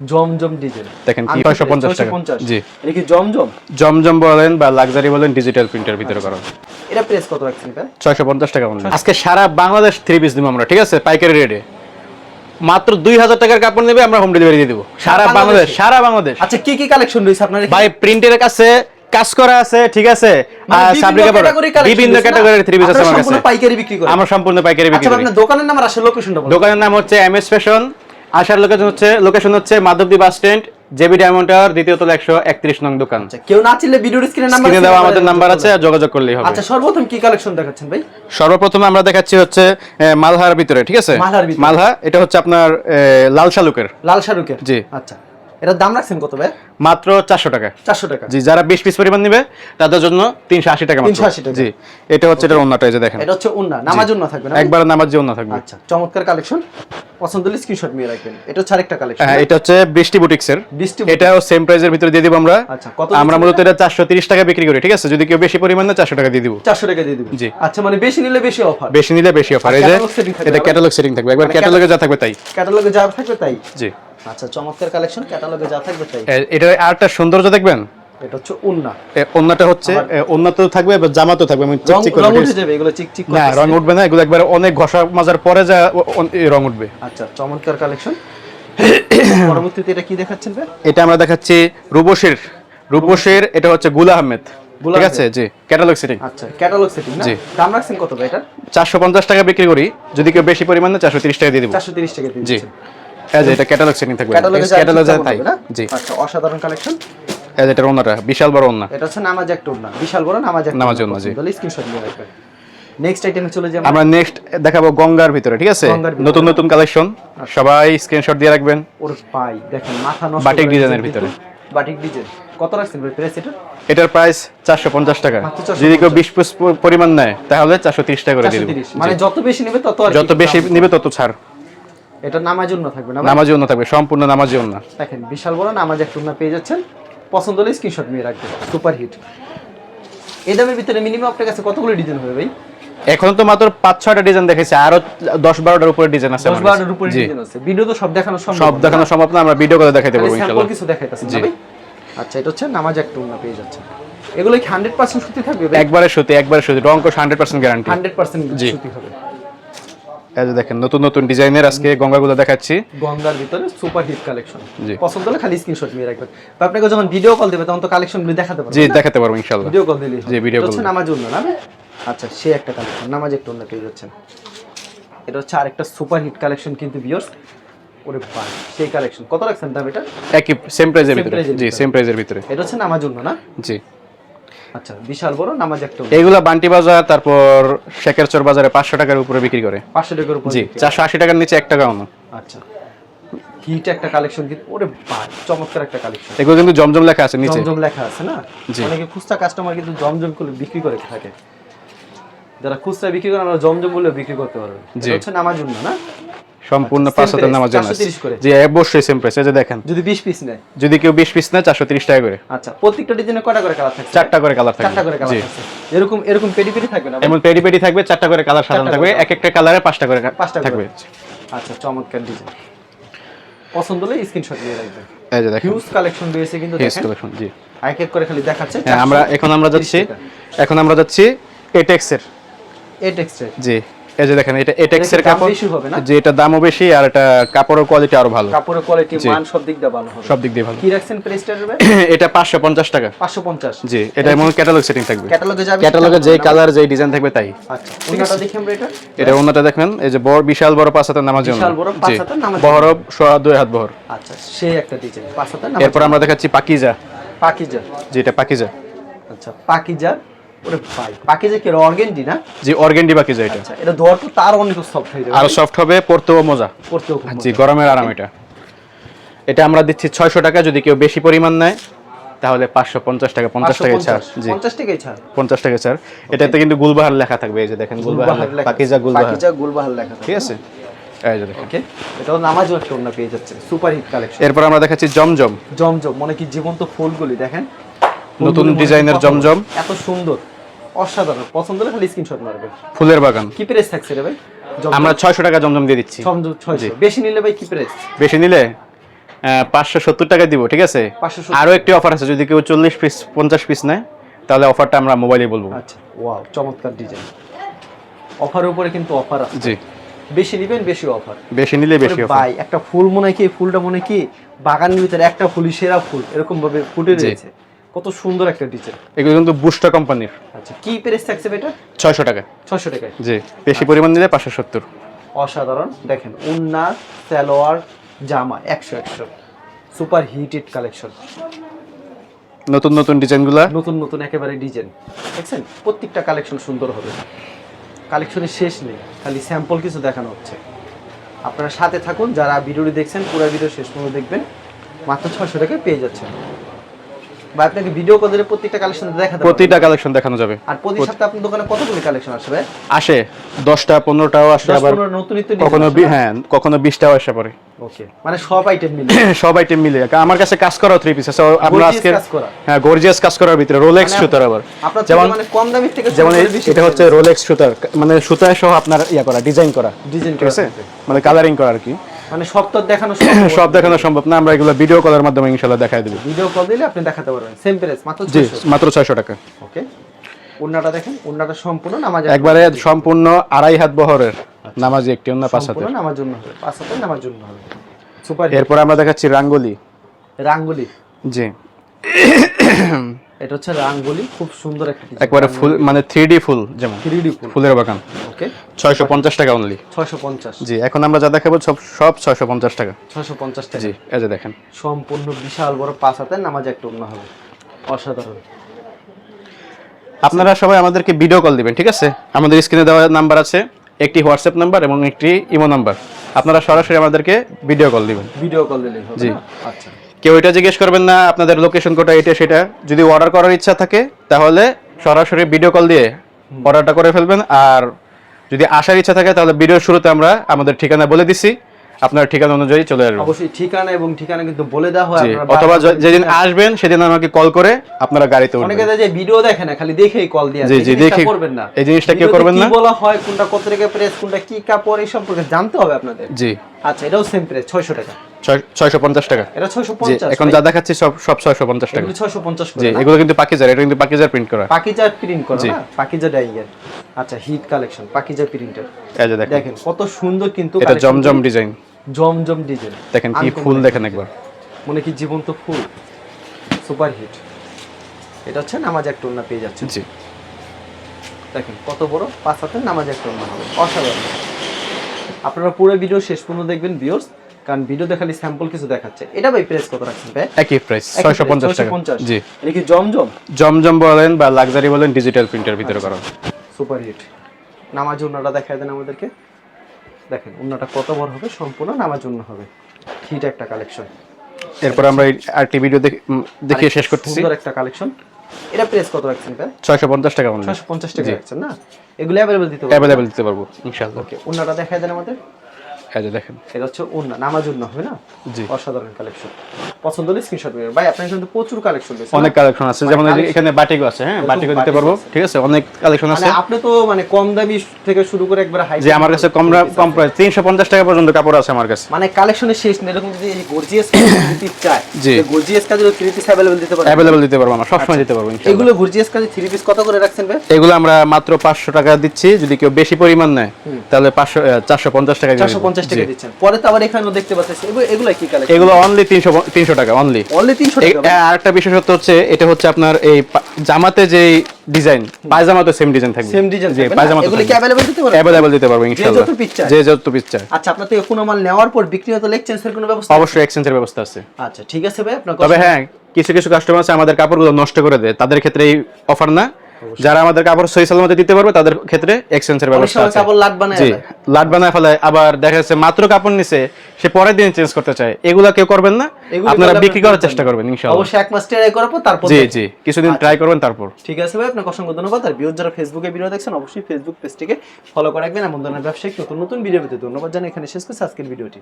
জমজম diesel. দেখেন কি? Uncoated 650 টাকা। জি। এটা কি জমজম? জমজম বলেন বা লাক্সারি বলেন ডিজিটাল প্রিন্টের ভিতরে করা এটা প্রেস কত রাখছেন এটা? ছয়শো পঞ্চাশ টাকা মূল্য আজকে সারা বাংলাদেশ থ্রি পিস দিব আমরা ঠিক আছে? পাইকারি রেটে মাত্র দুই হাজার টাকার কাপড় নেবে আমরা হোম ডেলিভারি দিয়ে দেবো। সারা বাংলাদেশ? সারা বাংলাদেশ। আচ্ছা কি কি কালেকশন রয়েছে আপনার ভাই প্রিন্টের কাছে কাজ করা আছে ঠিক আছে? মানে আর বিভিন্ন সাবরি কাপড় বিভিন্ন ক্যাটাগরির থ্রি পিস আছে আমার কাছে। পাইকারি বিক্রি করেন। আমরা সম্পূর্ণ পাইকারি বিক্রি আচ্ছা করি। আপনার দোকানের নাম আর আসলে লোকেশনটা বলুন। দোকানের নাম হচ্ছে এম এস ফ্যাশন আসার লোকেশন হচ্ছে লোকেশন হচ্ছে Madhabdi bus stand JB diamond tower দ্বিতীয় তলা একশো একত্রিশ নং দোকান। আচ্ছা কেউ না চিনলে ভিডিওর স্ক্রিনে নাম্বার স্ক্রিনে দেওয়া আমাদের নাম্বার আছে আর যোগাযোগ করলেই হবে। আচ্ছা সর্বপ্রথম কি কালেকশন দেখাচ্ছেন ভাই? সর্বপ্রথম আমরা দেখাচ্ছি হচ্ছে মালহার ভিতরে ঠিক আছে। মালহা এটা হচ্ছে আপনার লাল শালুকের। লাল শালুকের? জি। আচ্ছা। এটার দাম রাখছেন কত ভাই? মাত্র চারশো টাকা। চারশো টাকা। জি যারা বিশ পিস পরিমাণ নিবে তাদের জন্য তিনশো আশি টাকা মাত্র। 380 টাকা। জি এটা হচ্ছে এটার অন্যটা এই যে দেখেন। এটা হচ্ছে উন্না নামাজ উন্না থাকবে একবার নামাজ অন্য থাকবে। আচ্ছা চমৎকার কালেকশন। পছন্দ হলে স্ক্রিনশট নিয়ে রাখবেন। এটা হচ্ছে আরেকটা কালেকশন। হ্যাঁ এটা হচ্ছে বৃষ্টি বুটিক্সের। এটাও সেম প্রাইসের ভিতরে দিয়ে দিব আমরা। আচ্ছা, কত আমরা মূলত এটা? চারশো তিরিশ টাকা বিক্রি করি ঠিক আছে? যদি কেউ বেশি পরিমাণ চারশো টাকা দিয়ে দিব। চারশো টাকা দিয়ে দিবেন জি। আচ্ছা মানে বেশি নিলে বেশি অফার বেশি নিলে বেশি অফার এই যে catalog setting থাকবে এটা ক্যাটালগ সেটিং থাকবে। একবার মানে ক্যাটালগে যা থাকবে তাই। ক্যাটালগে যা থাকবে তাই? জি। আচ্ছা চমৎকার কালেকশন ক্যাটালগে যা থাকবে তাই। এ- এটার আরেকটা সৌন্দর্য দেখবেন? এটা হচ্ছে হচ্ছে থাকবে এবার জামাতেও থাকবে আমি চিকচিক করে রং উঠে যাবে এগুলো চিকচিক না রং উঠবে না এগুলো একবার অনেক ঘষা মাজার পরে যা রং উঠবে। আচ্ছা চমৎকার কালেকশন পরবর্তীতে এটা কি দেখাচ্ছেন ভাই? এটা আমরা দেখাচ্ছি রূপসীর রূপসীর এটা হচ্ছে গুল আহমেদ। ঠিক আছে? জি ক্যাটালগ সেটিং আচ্ছা ক্যাটালগ সেটিং না? জি। দাম রাখছেন কত এটা? চারশো পঞ্চাশ টাকা বিক্রি করি যদি কেউ বেশি পরিমাণে চারশো তিরিশ টাকা দিয়ে দিব। চারশো তিরিশ টাকা দিয়ে জি। এই যে এটা ক্যাটালগ সেটিং থাকবে। ক্যাটালগ ঠিকঠাক তাই? হবে না? জি। আচ্ছা অসাধারণ কালেকশন এই যে এটার অন্যটা বিশাল বড় অন্য এটা হচ্ছে নামাজ একটা উন্না বিশাল বড় নামাজ একটা নামাজ উন্না, জি। তাহলে স্ক্রিনশট নিয়ে রাখবেন। নেক্সট আইটেমে চলে যাই আমরা। নেক্সট দেখাবো গঙ্গার ভিতরে ঠিক আছে? নতুন নতুন কালেকশন সবাই স্ক্রিনশট দিয়ে রাখবেন। ওর পাই দেখেন মাথা নষ্ট বাটিক ডিজাইনের ভিতরে। বাটিক ডিজাইন কত রাখছেন প্রাইস এটা? এটার প্রাইস চারশো পঞ্চাশ টাকা। মাত্র 450 যদি কেউ পিস পরিমাণ নেয় তাহলে চারশো তিরিশ টাকা করে দিয়ে মানে যত বেশি নেবে তত যত বেশি। নিবে তত ছাড়। এটা নামাজ উন্না থাকবে না? নামাজি অন্য থাকবে সম্পূর্ণ নামাজি অন্য দেখেন বিশাল বড় নামাজ একটা উন্না পেয়ে যাচ্ছেন। পছন্দ হলে স্ক্রিনশট নিয়ে রাখবেন। সুপার হিট এই দামের ভিতরে মিনিমাম আপনার কাছে কতগুলো ডিজাইন হবে ভাই? এখন তো মাত্র পাঁচ ছয়টা ডিজাইন দেখেছি আরও দশ বারোটার উপরে ডিজাইন আছে দশ বারোটার উপরে ডিজাইন আছে। ভিডিও তো সব দেখানো সম্ভব সব দেখানো সম্ভব না আমরা ভিডিও করে দেখাইতে খালি পারব ইনশাল্লাহ। কিছু দেখাইতেছেন জি। না ভাই? আচ্ছা এটা হচ্ছে নামাজ একটা উন্না পেয়ে যাচ্ছে এগুলো কি হান্ড্রেড পার্সেন্ট সুতি থাকবে একবারে সুতি একবারে সুতি। রং কোশ hundred percent guarantee hundred percent. সুতি হবে। এই যে দেখেন নতুন নতুন ডিজাইনের আজকে গঙ্গাগুলো দেখাচ্ছি। গঙ্গার ভিতরে সুপার হিট কালেকশন। পছন্দ হলে খালি স্ক্রিনশট নিয়ে রাখবেন। তো আপনাকে যখন ভিডিও কল দেবে তখন তো কালেকশনগুলো দেখাতে পারবেন জি দেখাতে পারব ইনশাল্লাহ ভিডিও কল দিলেই জি, হচ্ছে call। নামাজ উন্না না আচ্ছা সে একটা কালেকশন। নামাজ একটা উন্না পেয়ে যাচ্ছেন। এটা হচ্ছে আরেকটা সুপার হিট কালেকশন কিন্তু ভিউয়ার্স ওরে ভাই সেই কালেকশন। কত রাখছেন দাম এটা? একই সেম প্রাইজের ভিতরে। জি সেম প্রাইজের ভিতরে। এটা হচ্ছে নামাজ উন্না না? জি। আচ্ছা বিশাল বড় নামাজ একটা এইগুলা বান্টি বাজার তারপর শেখেরচর বাজারে পাঁচশো টাকার উপরে বিক্রি করে। পাঁচশো টাকার উপর জি। চারশো আশি টাকার নিচে এক টাকাও না আচ্ছা হিট একটা কালেকশন কিন্তু ওরে ভাই চমৎকার একটা কালেকশন। এগুলো কিন্তু জমজম লেখা আছে নিচে। জমজম লেখা আছে না। অনেকে খুচরা কাস্টমার কিন্তু জমজম করে বিক্রি করে থাকে। যারা খুচরা বিক্রি করে আমরা জমজম বলে বিক্রি করতে। এটা হচ্ছে নামাজ না? সম্পূর্ণ পাঁচ জন্য 430 করে। জি অবশ্যই সেম প্রাইস এই যে দেখেন। যদি বিশ পিস নেয়। যদি কেউ বিশ পিস নেয় চারশো তিরিশ টাকা করে। আচ্ছা প্রত্যেকটা ডিজাইনে কয়টা করে কালার থাকছে? চারটা করে কালার থাকবে। চারটা করে কালার জি। এরকম এরকম পেডি পেডি থাকবে না এমন পেডি পেডি থাকবে চারটা করে কালার সাজানো থাকবে। এক একটা কালারে পাঁচটা করে পাঁচটা থাকবে। আচ্ছা চমৎকার ডিজাইন পছন্দ হলে স্ক্রিনশট নিয়ে রাখবেন। এই যে দেখেন। হিউজ কালেকশন রয়েছে কিন্তু দেখেন। কালেকশন জি। এক এক করে খালি দেখাচ্ছে হ্যাঁ আমরা এখন আমরা যাচ্ছি এখন আমরা যাচ্ছি এটেক্স এর। এ টেক্সটাইল জি। এই যে দেখেন এটা এটেক্স এর কাপড়? যে এটা দামও বেশি আর এটা কাপড়ের কোয়ালিটি আরও ভালো। কাপড়ের কোয়ালিটি মান সব দিক দিয়ে ভালো হবে। সব দিক দিয়ে ভালো। কি রাখছেন প্রাইসটা এটা পাঁচশো পঞ্চাশ টাকা। পাঁচশো পঞ্চাশ। জি এটা এমন ক্যাটালগ সেটিং থাকবে। ক্যাটালগে যাবে? ক্যাটালগে যেই কালার যেই ডিজাইন থাকবে তাই। আচ্ছা ওনাটা দেখি আমরা এটা। এটা অন্যটা দেখবেন এই যে বড় বিশাল বড় পাঁচ হাতের নামার জন্য বিশাল বড় পাঁচ হাতের নামাজের বহর সোয়া দুই হাত বহর। আচ্ছা সেই একটা ডিজাইন পাঁচ হাতের নাম এরপর আমরা দেখাচ্ছি পাকিজা। পাকিজা। যেটা পাকিজা। আচ্ছা পাকিজা ওরে ভাই পাকিজা কি অর্গেন্ডি না? জি অর্গেন্ডি পাকিজা এটা। এটা ধোয়ার পর তার অনেক সফট হয়ে যাবে। আরও সফট হবে পরতেও মজা। করতেও জি গরমের আরাম এটা। এটা আমরা দিচ্ছি ছয়শো টাকা যদি কেউ বেশি পরিমাণ নেয় তাহলে পাঁচশো পঞ্চাশ টাকা পঞ্চাশ টাকা ছাড়। জি। পঞ্চাশ টাকাই ছাড়। পঞ্চাশ টাকা ছাড়। এটাতে কিন্তু গুলবাহার লেখা থাকবে এই যে দেখেন গুলবাহার লেখা পাকিজা গুলবাহার। পাকিজা গুলবাহার লেখা ঠিক আছে? এই যে দেখেন। ওকে এটাও নামাজও একটা অন্য পেয়ে যাচ্ছে। সুপার হিট কালেকশন এরপর আমরা দেখাচ্ছি জমজম। জমজম মনে কি জীবন্ত ফুলগুলি দেখেন? নতুন ডিজাইনের জমজম। এত সুন্দর। অসাধারণ। পছন্দ হলে খালি স্ক্রিনশট মারবেন ফুলের বাগান। কি প্রাইস থাকছে রে ভাই? আমরা ছয়শো টাকা জমজম দিয়ে দিচ্ছি। জমজম ছয়শো। বেশি নিলে ভাই কি প্রাইস বেশি নিলে পাঁচশো সত্তর টাকা দিব ঠিক আছে? 570 আরও একটি অফার আছে যদি কেউ চল্লিশ পিস পঞ্চাশ পিস নেয় তাহলে অফারটা আমরা মোবাইলে বলব। আচ্ছা ওয়াও চমৎকার ডিজাইন অফারের উপরে কিন্তু অফার আছে। জি। বেশি নেবেন বেশি অফার বেশি নিলে বেশি অফার ভাই একটা ফুল মনে কি ফুলটা মনে কি বাগানের ভিতরে একটা ফুলই সেরা ফুল এরকম ভাবে ফুটে। রয়েছে। কত সুন্দর একটা ডিজাইন। এগুলো কিন্তু বুস্টা কোম্পানির। আচ্ছা কি প্রাইস থাকছে এটা? ছয়শো টাকা। ছশো টাকায়। জি বেশি পরিমাণ নিলে পাঁচশো সত্তর। অসাধারণ। দেখেন উন্না সালোয়ার জামা একশো একশো। সুপার হিটেড কালেকশন নতুন নতুন ডিজাইনগুলা? নতুন নতুন একেবারে ডিজাইন। দেখছেন প্রত্যেকটা কালেকশন সুন্দর হবে। কালেকশনের শেষ নেই খালি স্যাম্পল কিছু দেখানো হচ্ছে। আপনারা সাথে থাকুন যারা ভিডিওটি দেখছেন পুরো ভিডিও শেষ পর্যন্ত দেখবেন। মাত্র ছশো টাকায় পেয়ে যাচ্ছেন। বা আপনাকে ভিডিও প্রত্যেকটা কালেকশন দেখাতে প্রতিটা কালেকশন দেখানো যাবে। আর প্রতি সপ্তাহে আপনার দোকানে কতগুলো কালেকশন আসবে? আসে। দশটা পনেরোটাও আসে আবার নতুন কখনো হ্যাঁ কখনো বিশটাও আসে পরে। ওকে মানে সব আইটেম মিলে। সব আইটেম মিলে। আমার কাছে কাজ করা থ্রি পিস আছে। আমরা আজকে হ্যাঁ গর্জিয়াস কাজ করার ভিতরে রোলেক্স মানে সুতার আবার। যেমন মানে কম দামের থেকে যেমন এই- এটা হচ্ছে রোলেক্স সুতার। মানে সুতায় সহ আপনার ইয়া করা ডিজাইন করা। ডিজাইন ঠিক আছে? মানে কালারিং করা আর কি। মানে সব তো দেখানো সব দেখানো সম্ভব না আমরা এগুলো ভিডিও কলের মাধ্যমে ইনশাল্লাহ দেখাই দেবো। ভিডিও কল দিলে আপনি দেখাতে পারবেন। সেম প্রাইস মাত্র 600 মাত্র ছয়শো টাকা। ওকে ওন্নাটা দেখেন ওন্নাটা সম্পূর্ণ নামাজ একবারে সম্পূর্ণ আড়াই হাত বহরের। নামাজি একটি অন্য পাঁচ হাতে নামার জন্য হবে। পাঁচ হাতে নামার জন্য হবে। সুপার এরপর আমরা দেখাচ্ছি রাঙ্গলি। রাঙ্গুলি। জি। এটা হচ্ছে রাঙ্গুলি খুব সুন্দর একটা একবারে ফুল মানে থ্রি ডি ফুল যেমন। থ্রি ডি ফুল। ফুলের বাগান। ওকে ছয়শো পঞ্চাশ টাকা অনলি ছয়শো পঞ্চাশ। জি এখন আমরা যা দেখাবো সব সব ছয়শো পঞ্চাশ টাকা। ছয়শো পঞ্চাশ টাকা। জি এই যে দেখেন। সম্পূর্ণ বিশাল বড় পাঁচ হাতে নামাজ একটা অন্য হবে। অসাধারণ। আপনারা সবাই আমাদেরকে ভিডিও কল দিবেন ঠিক আছে? আমাদের স্ক্রিনে দেওয়া নাম্বার আছে একটি হোয়াটসঅ্যাপ নাম্বার এবং একটি ইমো নাম্বার আপনারা সরাসরি আমাদেরকে ভিডিও কল দিবেন। ভিডিও কল হবে জি। আচ্ছা। কেউ এটা জিজ্ঞেস করবেন না আপনাদের লোকেশন কোটা এটা সেটা। যদি অর্ডার করার ইচ্ছা থাকে তাহলে সরাসরি ভিডিও কল দিয়ে অর্ডারটা করে ফেলবেন। আর যদি আসার ইচ্ছা থাকে তাহলে ভিডিওর শুরুতে আমরা আমাদের ঠিকানা বলে দিছি। আপনার ঠিকানা অনুযায়ী চলে আসবেন। অবশ্যই ঠিকানা এবং ঠিকানা কিন্তু বলে দেওয়া হয় অথবা যেদিন আসবেন সেদিন আমাকে কল করে আপনারা গাড়িতে উঠবেন। অনেকে যে ভিডিও দেখে না খালি দেখেই কল দিয়ে জি, জি, দেখে- করবেন না। এই জিনিসটা কেউ ভিডিওতে করবেন কি না। বলা হয় কোনটা কত টাকা প্রেস কোনটা কি কাপড় এই সম্পর্কে জানতে হবে আপনাদের। জি। আচ্ছা এটাও সেম প্রেস ছয়শো টাকা। ছয়শো পঞ্চাশ টাকা। এটা ছয়শো এখন যা দেখাচ্ছি সব সব ছয়শো পঞ্চাশ টাকা। এগুলো ছয়শো পঞ্চাশ জি করে এগুলো কিন্তু পাকিজার এটা কিন্তু পাকিজার প্রিন্ট করা। পাকিজা প্রিন্ট করা না? পাকিজা ডাইয়ের আচ্ছা হিট কালেকশন পাকিজা প্রিন্টের এই যে দেখেন। দেখেন কত সুন্দর কিন্তু এটা জমজম ডিজাইন জমজম ডিজাইন দেখেন কি ফুল দেখেন একবার। মনে কি জীবন্ত ফুল? সুপার হিট এটা হচ্ছে নামাজ একটা ওন্না পেয়ে যাচ্ছে জি। দেখেন কত বড়? পাঁচ হাতের নামাজ একটা ওন্না হবে। অসাধারণ। আপনারা পুরো ভিডিও শেষ পর্যন্ত দেখবেন ভিউয়ার্স কারণ ভিডিও দেখালি স্যাম্পল কিছু দেখাচ্ছে। এটা ভাই প্রেস কত রাখছেন ভাই? একই প্রাইস ছয়শো পঞ্চাশ টাকা। জি। এটা কি জমজম? জমজম বলেন বা লাক্সারি বলেন ডিজিটাল প্রিন্টার ভিতরে করা সুপার হিট নামাজ উন্নাটা দেখায় দেন আমাদেরকে। দেখেন উন্নাটা কত বড় হবে? সম্পূর্ণ নামাজ উন্না হবে। হিট একটা কালেকশন এরপর আমরা এই আরেকটি ভিডিও দেখিয়ে শেষ করতেছি। সুন্দর একটা কালেকশন এটা প্রেস কত রাখছেন ভাই? ছয়শো পঞ্চাশ টাকা অনলি ছশো পঞ্চাশ টাকা রাখছেন না? এগুলো অ্যাভেলেবল দিতে পারবেন অ্যাভেলেবেল দিতে পারব ইনশাআল্লাহ। ওকে উন্নাটা দেখায় দেন আমাদের। এই যে দেখেন। এটা হচ্ছে নামাজ হবে না? জি। অসাধারণ কালেকশন পছন্দ হলে স্ক্রিনশট নেবেন। ভাই আপনার কিন্তু প্রচুর কালেকশন অনেক কালেকশন আছে। যেমন এখানে বাটিকো আছে হ্যাঁ? এরকম বাটিকো দিতে পারব। ঠিক আছে অনেক কালেকশন মানে আছে। আপনি তো মানে কম দামি থেকে শুরু করে একবার হাই যে আমার কাছে কম কম প্রাইস তিনশো পঞ্চাশ টাকা পর্যন্ত কাপড় আছে আমার কাছে। মানে কালেকশনের শেষ নেই। এরকম যদি গর্জিয়াস থ্রি চায় জি। গর্জিয়াস কাজের থ্রি পিস অ্যাভেলেবল দিতে পারবেন। অ্যাভেলেবেল দিতে পারব আমরা সবসময় দিতে পারব ইনশাআল্লাহ। এগুলো গর্জিয়াস কাজে থ্রি পিস কত করে রাখছেন ভাই? এগুলো আমরা মাত্র পাঁচশো টাকা দিচ্ছি। যদি কেউ বেশি পরিমাণ নেয় তাহলে পাঁচশো চারশো পঞ্চাশ টাকা দিয়ে চারশো দিব। পঞ্চাশ টাকা দিচ্ছেন। পরে তো আবার এখানেও দেখতে পাচ্ছি। এগুলো কি কালেকশন এগুলো অনলি তিনশো তিনশো টাকা অনলি অনলি তিনশো টাকা আর একটা বিশেষত্ব হচ্ছে এটা হচ্ছে আপনার এই জামাতে যে ডিজাইন পায়জামাতে সেম ডিজাইন থাকবে। সেম ডিজাইন জি পায়জামাতে এগুলো কি অ্যাভেলেবল দিতে পারবেন অ্যাভেলেবল দিতে পারব ইনশাআল্লাহ যত পিস চায়। যে যত পিস চায় আচ্ছা আপনার থেকে কোনো মাল নেওয়ার পর বিক্রি হতে লেগ চেঞ্জের কোনো ব্যবস্থা অবশ্যই এক্সচেঞ্জের ব্যবস্থা আছে। আচ্ছা ঠিক আছে ভাই আপনার তবে হ্যাঁ কিছু কিছু কাস্টমার আছে আমাদের কাপড়গুলো নষ্ট করে দেয়। তাদের ক্ষেত্রে এই অফার না। যারা আমাদের কাপড় সহি সালামতে দিতে পারবে তাদের ক্ষেত্রে এক্সচেঞ্জের ব্যবস্থা আছে। কাপড় লাট বানায় জি লাট বানায় ফেলায় আবার দেখা যাচ্ছে মাত্র কাপড় নিছে সে পরের দিন চেঞ্জ করতে চায়। এগুলা কেউ করবেন না আপনারা বিক্রি করার চেষ্টা করবেন ইনশাআল্লাহ। অবশ্যই এক মাস ট্রাই করার পর তারপর জি জি কিছুদিন ট্রাই করবেন তারপর। ঠিক আছে ভাই আপনাকে অসংখ্য ধন্যবাদ। আর ভিউজ যারা ফেসবুকে ভিডিও দেখছেন অবশ্যই ফেসবুক পেজটিকে ফলো করে রাখবেন। এমন ধরনের ব্যবসায়িক নতুন নতুন ভিডিও পেতে ধন্যবাদ জানাই। এখানে শেষ করছি আজকের ভিডিওটি।